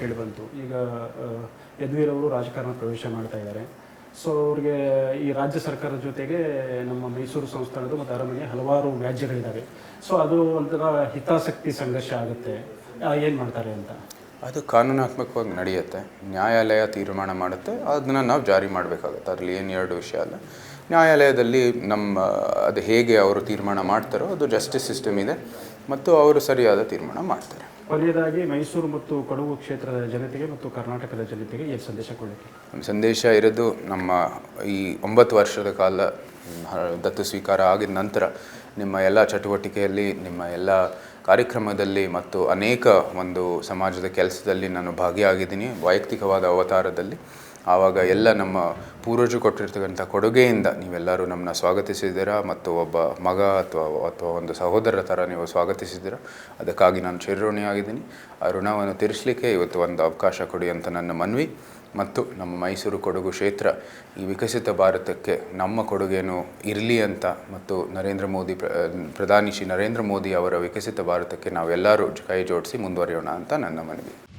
ಕೇಳಿಬಂತು. ಈಗ ಯದ್ವೀರವರು ರಾಜಕಾರಣ ಪ್ರವೇಶ ಮಾಡ್ತಾ ಇದ್ದಾರೆ. ಸೊ ಅವ್ರಿಗೆ ಈ ರಾಜ್ಯ ಸರ್ಕಾರದ ಜೊತೆಗೆ ನಮ್ಮ ಮೈಸೂರು ಸಂಸ್ಥಾನದ ಮತ್ತು ಅರಮನೆ ಹಲವಾರು ವ್ಯಾಜ್ಯಗಳಿದ್ದಾವೆ ಸೊ ಅದು ಒಂಥರ ಹಿತಾಸಕ್ತಿ ಸಂಘರ್ಷ ಆಗುತ್ತೆ. ಏನು ಮಾಡ್ತಾರೆ ಅಂತ? ಅದು ಕಾನೂನಾತ್ಮಕವಾಗಿ ನಡೆಯುತ್ತೆ. ನ್ಯಾಯಾಲಯ ತೀರ್ಮಾನ ಮಾಡುತ್ತೆ. ಅದನ್ನು ನಾವು ಜಾರಿ ಮಾಡಬೇಕಾಗುತ್ತೆ. ಅದರಲ್ಲಿ ಏನು ಎರಡು ವಿಷಯ ಅಲ್ಲ. ನ್ಯಾಯಾಲಯದಲ್ಲಿ ನಮ್ಮ, ಅದು ಹೇಗೆ ಅವರು ತೀರ್ಮಾನ ಮಾಡ್ತಾರೋ, ಅದು ಜಸ್ಟಿಸ್ ಸಿಸ್ಟಮ್ ಇದೆ. ಮತ್ತು ಅವರು ಸರಿಯಾದ ತೀರ್ಮಾನ ಮಾಡ್ತಾರೆ. ಕೊನೆಯದಾಗಿ ಮೈಸೂರು ಮತ್ತು ಕೊಡಗು ಕ್ಷೇತ್ರದ ಜನತೆಗೆ ಮತ್ತು ಕರ್ನಾಟಕದ ಜನತೆಗೆ ಏನು ಸಂದೇಶ ಕೊಡಲಿಕ್ಕೆ. ಸಂದೇಶ ಇರೋದು ನಮ್ಮ ಈ ಒಂಬತ್ತು ವರ್ಷದ ಕಾಲ ದತ್ತು ಸ್ವೀಕಾರ ಆಗಿದ ನಂತರ ನಿಮ್ಮ ಎಲ್ಲ ಚಟುವಟಿಕೆಯಲ್ಲಿ, ನಿಮ್ಮ ಎಲ್ಲ ಕಾರ್ಯಕ್ರಮದಲ್ಲಿ ಮತ್ತು ಅನೇಕ ಒಂದು ಸಮಾಜದ ಕೆಲಸದಲ್ಲಿ ನಾನು ಭಾಗಿಯಾಗಿದ್ದೀನಿ. ವೈಯಕ್ತಿಕವಾದ ಅವತಾರದಲ್ಲಿ ಆವಾಗ ಎಲ್ಲ ನಮ್ಮ ಪೂರ್ವಜರು ಕೊಟ್ಟಿರ್ತಕ್ಕಂಥ ಕೊಡುಗೆಯಿಂದ ನೀವೆಲ್ಲರೂ ನಮ್ಮನ್ನ ಸ್ವಾಗತಿಸಿದ್ದೀರಾ ಮತ್ತು ಒಬ್ಬ ಮಗ ಅಥವಾ ಅಥವಾ ಒಂದು ಸಹೋದರರ ಥರ ನೀವು ಸ್ವಾಗತಿಸಿದ್ದೀರಾ? ಅದಕ್ಕಾಗಿ ನಾನು ಚಿರಋಣಿಯಾಗಿದ್ದೀನಿ ಆ ಋಣವನ್ನು ತೀರಿಸಲಿಕ್ಕೆ ಇವತ್ತು ಒಂದು ಅವಕಾಶ ಕೊಡಿ ಅಂತ ನನ್ನ ಮನವಿ. ಮತ್ತು ನಮ್ಮ ಮೈಸೂರು ಕೊಡಗು ಕ್ಷೇತ್ರ ಈ ವಿಕಸಿತ ಭಾರತಕ್ಕೆ ನಮ್ಮ ಕೊಡುಗೆಯನ್ನು ಇರಲಿ ಅಂತ ಮತ್ತು ನರೇಂದ್ರ ಮೋದಿ ಪ್ರ, ಪ್ರಧಾನಿ ಶ್ರೀ ನರೇಂದ್ರ ಮೋದಿ ಅವರ ವಿಕಸಿತ ಭಾರತಕ್ಕೆ ನಾವೆಲ್ಲರೂ ಕೈ ಜೋಡಿಸಿ ಮುಂದುವರಿಯೋಣ ಅಂತ ನನ್ನ ಮನವಿ.